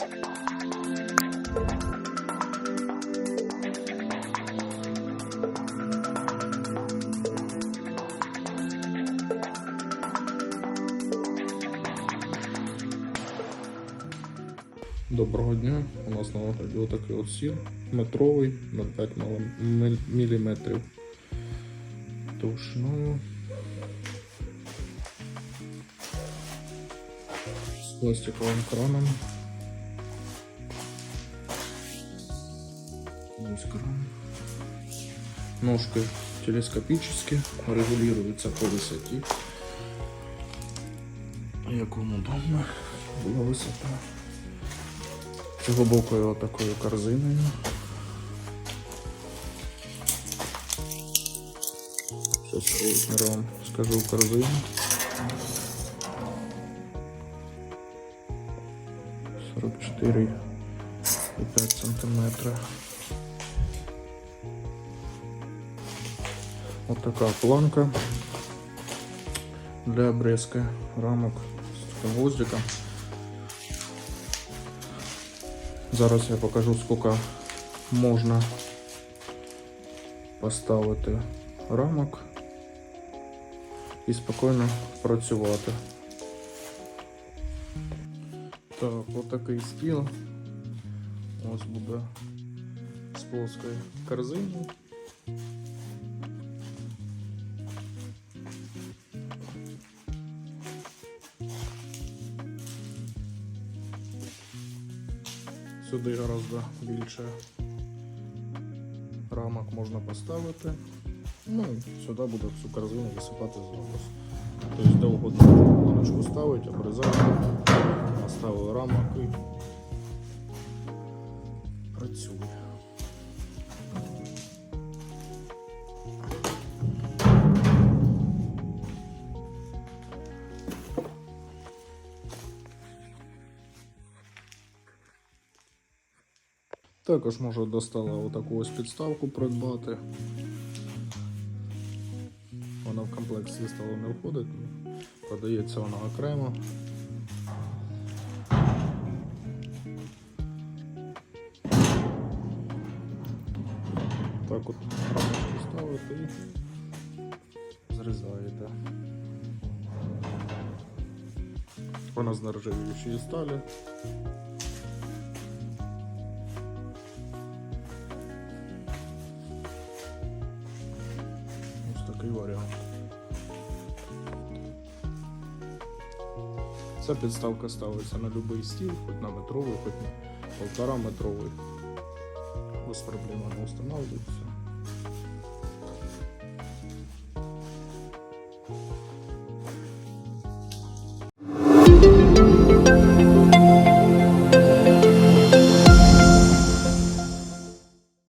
Доброго дня. У нас на огляді отакий от сіл метровий на 5 мм товщиною. З пластиковим краном. Ножки телескопически регулируются по высоте. Як вам удобно була висота. Боку його такою корзиною. Зараз вам скажу корзину. Сорок чотири і п'ять сантиметра. Ось така планка для обрезки рамок з таким гвоздиком. Зараз я покажу, скільки можна поставити рамок і спокійно працювати. Так, отакий стіл. Ось буде з плоскою корзиною. Сюди гораздо більше рамок можна поставити. Ну, і сюди буде всю корзину висипати зараз. Тобто де угодно можна планочку ставити, обрізати, поставили рамок і працює. Також може достала отаку ось підставку придбати. Вона в комплект зі не входить, продається вона окремо. Так от рамочку ставите і зрізаєте. Вона з нержавіючої сталі. Такий. Ця підставка ставиться на будь-який стіл, хоч на метровий, хоч на полтора метровий. Без проблем вона встановлюється.